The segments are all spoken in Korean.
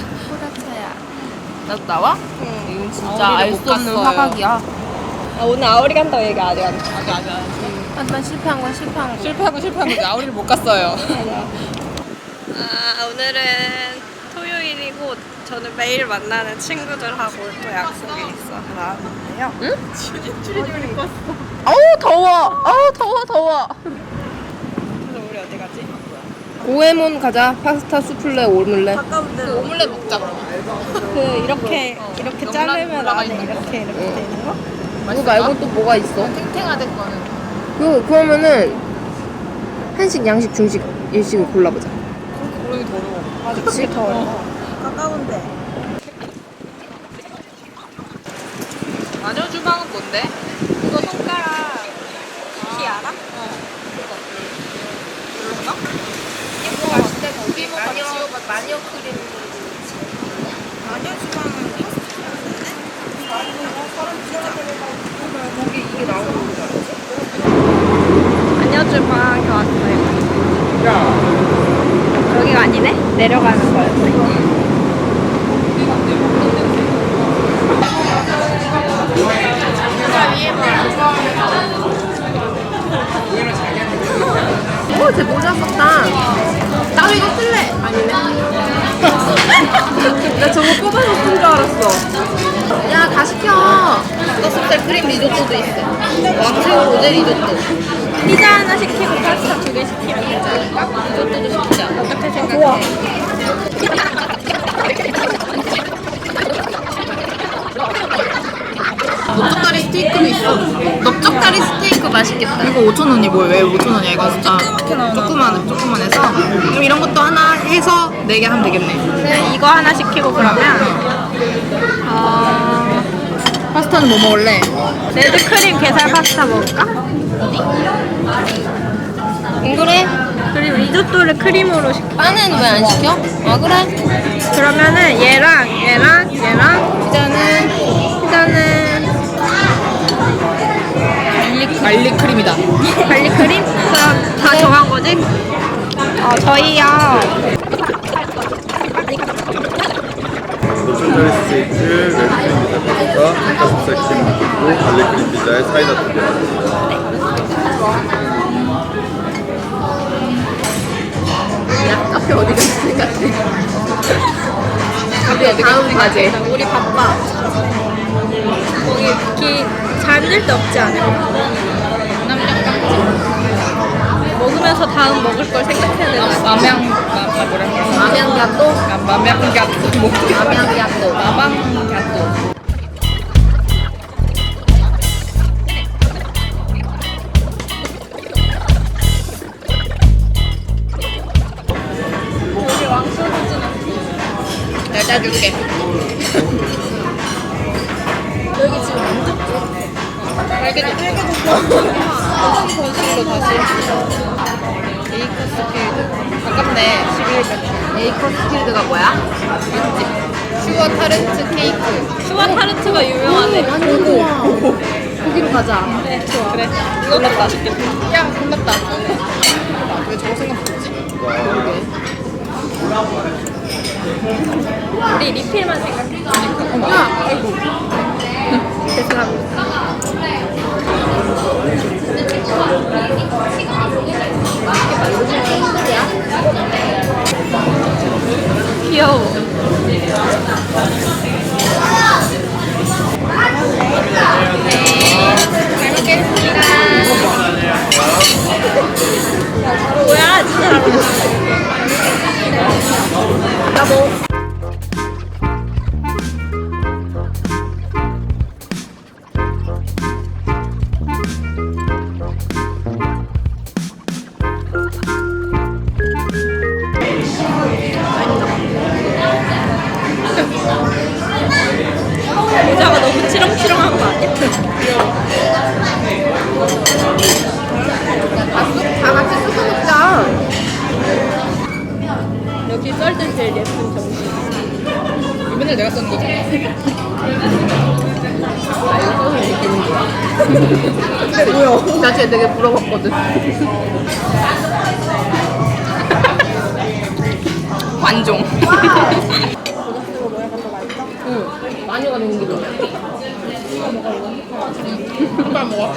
호라차야. 나도 나와? 응. 이건 진짜 아오리를 알못수 없는. 화각이야. 아, 오늘 아오리 간다고 얘기 아직 안 했어. 아직 아직. 한번 실패한 건 실패한 거. 실패하고 실패한 거지. 아우리를 못 갔어요. 아, 오늘은 토요일이고 저는 매일 만나는 친구들하고 또 약속이 있어서 나왔는데요. 어우 더워. 어우 더워 더워. 그래서 우리 어디 가지? 고에몬 가자. 파스타 수플레 오믈렛. 가까운데 오믈렛 먹자 그러면. 그 이렇게 이렇게 너무 자르면 올라가 안에 있는 거. 이렇게 이렇게 응. 되는 거? 그거 말고 또 뭐가 있어? 탱탱하den 거는. 그 그러면은 한식, 양식, 중식, 일식을 골라보자. 고르기 더러워. 맞아, 그게 더 어려워. 가까운데. 마녀 주방은 뭔데? 이거 손가락 키 알아? 그런가? 이거 맛있대 거기 마녀 마녀 크림. 마녀 주방은 거기 이게 나오는 거 알지? 마녀 주방에 왔어요. 여기가 아니네? 내려가는 거였네. 오, 쟤 모자 썼다. 나도 이거 쓸래. 아니네. 나 저거 뽑아서 쓴 줄 알았어. 야, 다 시켜. 떡볶이 크림 리조또도 있어. 왕새우 로제 리조또. 피자 하나 시키고 파스타 두 개 시키면 되지 않을까? 리조또도 시키자. 어떻게 생각해? 넓적다리 스테이크도 있어. 넓적다리 스테이크 맛있겠다. 이거 5,000원이 뭐야? 왜 5,000원이야? 이거 진짜 조그만, 조그만 해서. 그럼 이런 것도 하나 해서 4개 하면 되겠네. 네, 이거 하나 시키고 그러면 어, 파스타는 뭐 먹을래? 레드 크림 게살 파스타 먹을까? 그래? 그리고 리조또를 크림으로 시켜 빵은 왜 안 시켜? 아, 그래? 그러면은 얘랑 얘랑 얘랑 피자는 피자는 갈릭, 갈릭 크림이다. 갈릭 크림? 그럼 다 정한 거지? 어, 저희요 노천자리 스테이크, 레드크림 피자 파스타, 닭가슴살 크림 그리고 갈릭크림 피자에 사이다 두 개. 카페 어디 갔을 것 같아. 우리 다음 과제. 우리 바빠 거기 기 잠들 데 없지 않을까? 먹으면서 다음 먹을 걸 생각해야 되나? 마명, 마, 뭐라 그래? 라면 갸또? 마명 갸또. 뭐. 라면 갸또. 마방 갸또. 내가 짜줄게. 여기 빨개졌어. 화장이 건식으로 다시. 에이커스 필드. 아깝네. 11일 에이커스 필드가 뭐야? 맛집. 슈어 타르트 케이크. 슈가 타르트가 유명하네 완전 좋아. 거기로 가자. 네 좋아 그래. 이것도 맛있겠다. 야, 끝났다. 왜 저거 생각 못했지? 우리 리필만 생각해 야, 아이고. 죄송합니다 귀여워. 잘 먹겠습니다. 뭐야 진짜. 잘 먹었어. 나뭐 정신이 썰 때 제일 예쁜 정신. 이거 맨날 내가 썼는 거잖아. 아, 써서 이렇게 기분 좋아. 근데 뭐야? 나 진짜 되게 부러웠거든. 관종. 응. 많이 가는 기분. 한번 먹어.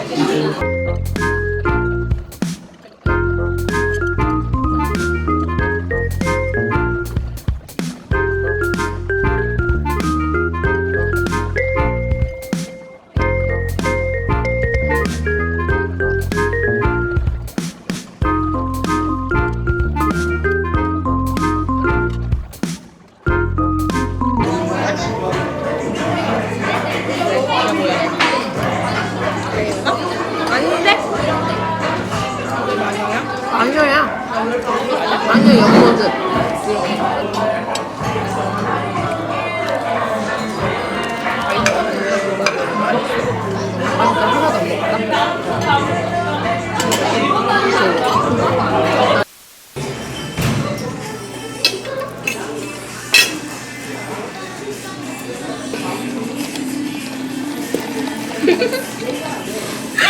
마녀야. 마녀 옆모습. 안 먹었다.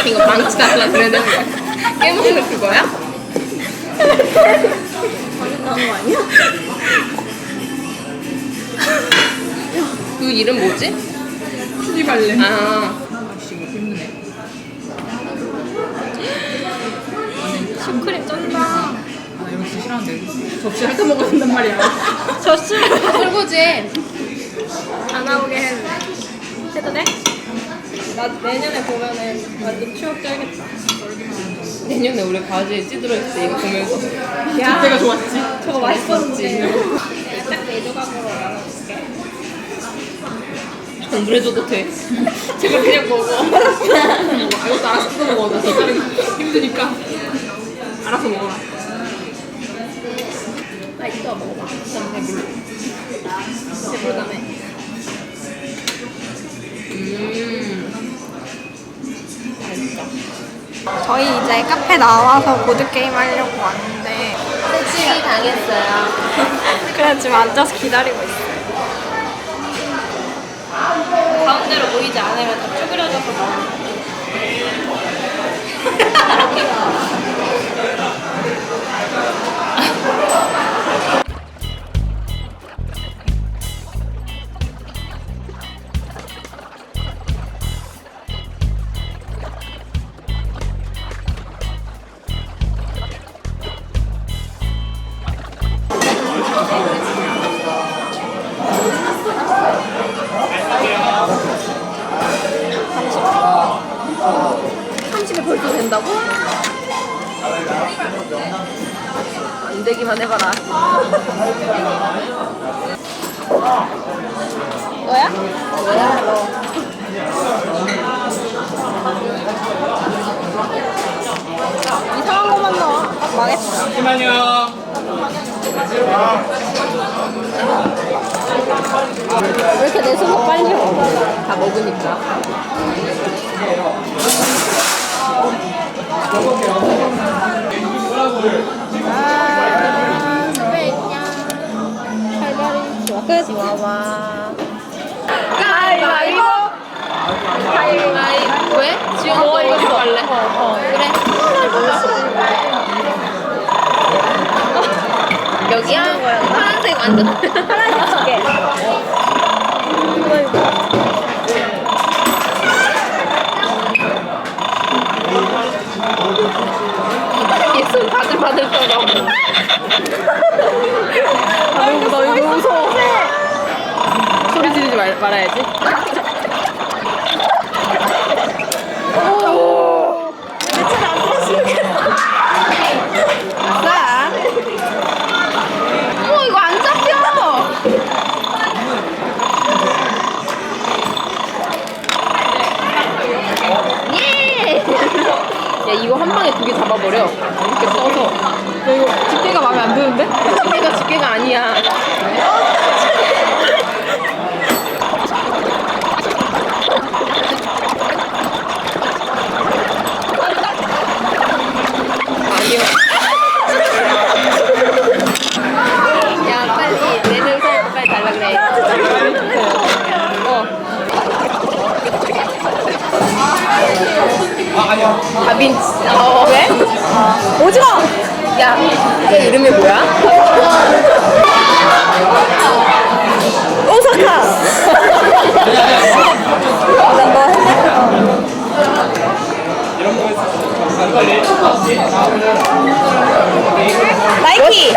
이거 망치 달라 그래야 되는 거야? 깨먹는 그거야? 나는 거 아니야? 그 이름 뭐지? 푸디발레. 아 아씨 이거 힘드네. 슈크림 쩐다. 아 이거 진짜 싫어하는데. 접시 핥아 먹어야 된단 말이야. 졌어. 설거지 안 나오게 돼. 해도 돼? 나 내년에 보면은 완전 추억 쩔겠다. 내년에 우리 바지에 찌들어 때 이거 보면서 야, 그때가 좋았지. 저거 맛있었지. 딱네 조각으로 나눠줄게. 전부해줘도 돼 제가 그냥 먹어 아, 이것도 알아서 뜯어 먹어. 나 젓가락이 힘드니까. 알아서 먹어라. 나 이거 먹어봐. 배부르다며. 음 저희 이제 카페 나와서 보드게임 하려고 왔는데 새치기 당했어요. 그래서 지금 앉아서 기다리고 있어요. 가운데로 모이지 않으면 다 쭈그려져서 나오는 삼 거야? 이상한 것만. 아, 망했어. 잠시만요. 왜 이렇게 내 손목 빨리 와? 다 먹으니까 아, 칼바리 좋아. 끝. 가위바위보. 가위바위보 왜? 지금 너 이거 할래? 그래 여기야? 파란색 완전 바들바들 떨어 아, 이거 나 이거 무서워. 소리 지르지 말, 말아야지 대체 안 들었으면 아싸 어머 이거 안 잡혀 예! 야 이거 한 방에 두 개 잡아버려 써서 이거 집게가 마음에 안 드는데? 집게가 집게가 아니야 아니요 야 빨리 내는 살 빨리 달라 그래 어 가빈 어 왜? 오징어. 야, 얘 이름이 뭐야? 오사카. 나이키.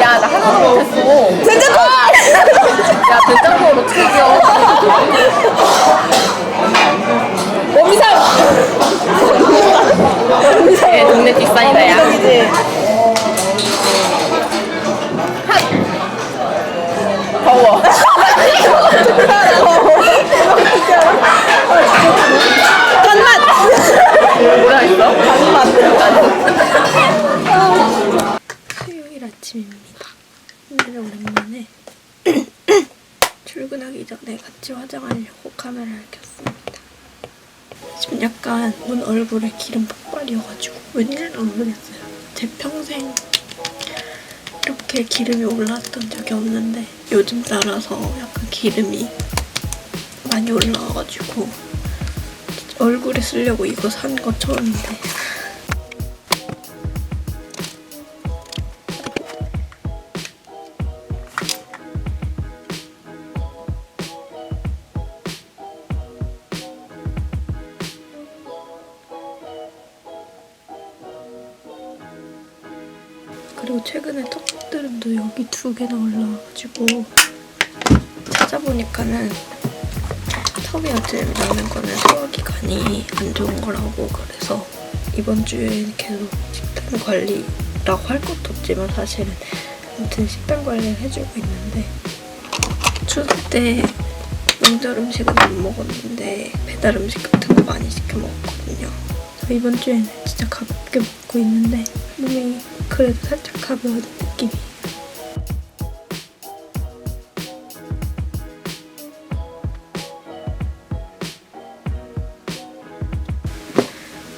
야, 나 하나도 못했어. 된장국. 야, 된장국을 어떻게 이겨? 오미상. 지금 약간 온 얼굴에 기름 폭발이어가지고 웬일인지 모르겠어요. 제 평생 이렇게 기름이 올랐던 적이 없는데 요즘 따라서 약간 기름이 많이 올라와가지고 얼굴에 쓰려고 이거 산 거 처음인데 그리고 최근에 턱드름도 여기 두 개나 올라와가지고 찾아보니까는 턱에 여드름 나는 거는 소화기관이 안 좋은 거라고 그래서 이번 주에 계속 식단 관리라고 할 것도 없지만 사실은 아무튼 식단 관리를 해주고 있는데 추석 때 명절 음식은 못 먹었는데 배달 음식 같은 거 많이 시켜 먹었거든요. 이번 주에는 진짜 가볍게 먹고 있는데 몸이 그래도 살짝 가벼워진 느낌이에요.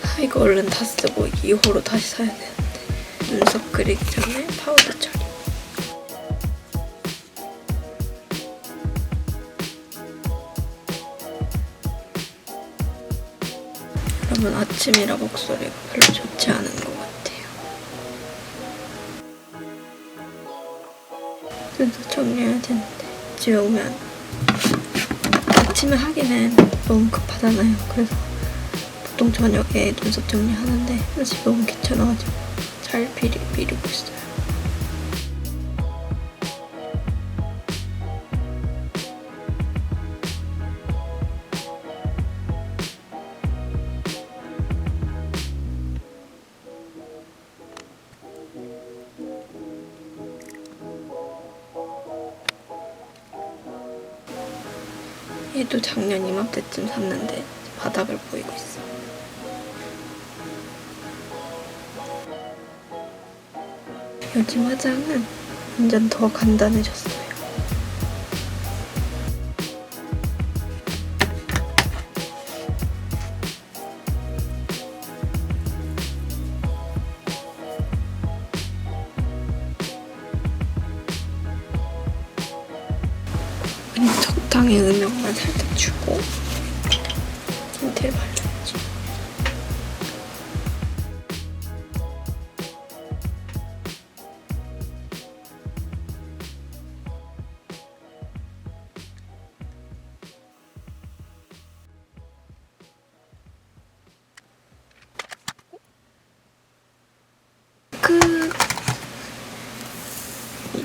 아, 이거 얼른 다 쓰고 2호로 다시 사야 되는데 눈썹 그리기 전에 파우더 처리 여러분 아침이라 목소리가 별로 좋지 않은 것 같아요 눈썹 정리해야 되는데 집에 오면 아침에 하기는 너무 급하잖아요 그래서 보통 저녁에 눈썹 정리하는데 집에 오면 귀찮아가지고 잘 미리, 미루고 있어요. 얘도 작년 이맘때쯤 샀는데 바닥을 보이고 있어. 요즘 화장은 완전 더 간단해졌어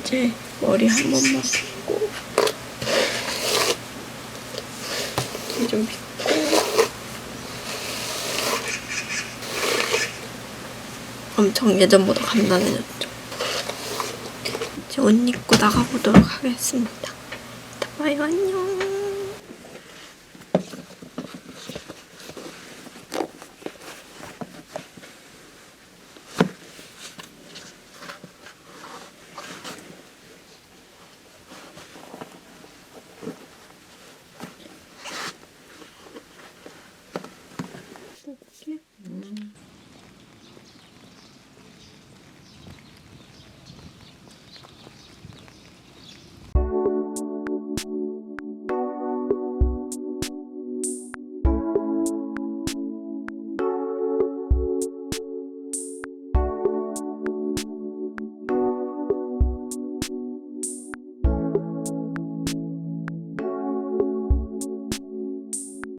이제 머리 한 번만 빗고 뒤좀 빗고 엄청 예전보다 간단해졌죠. 이제 옷 입고 나가보도록 하겠습니다. 이따 봐요 안녕.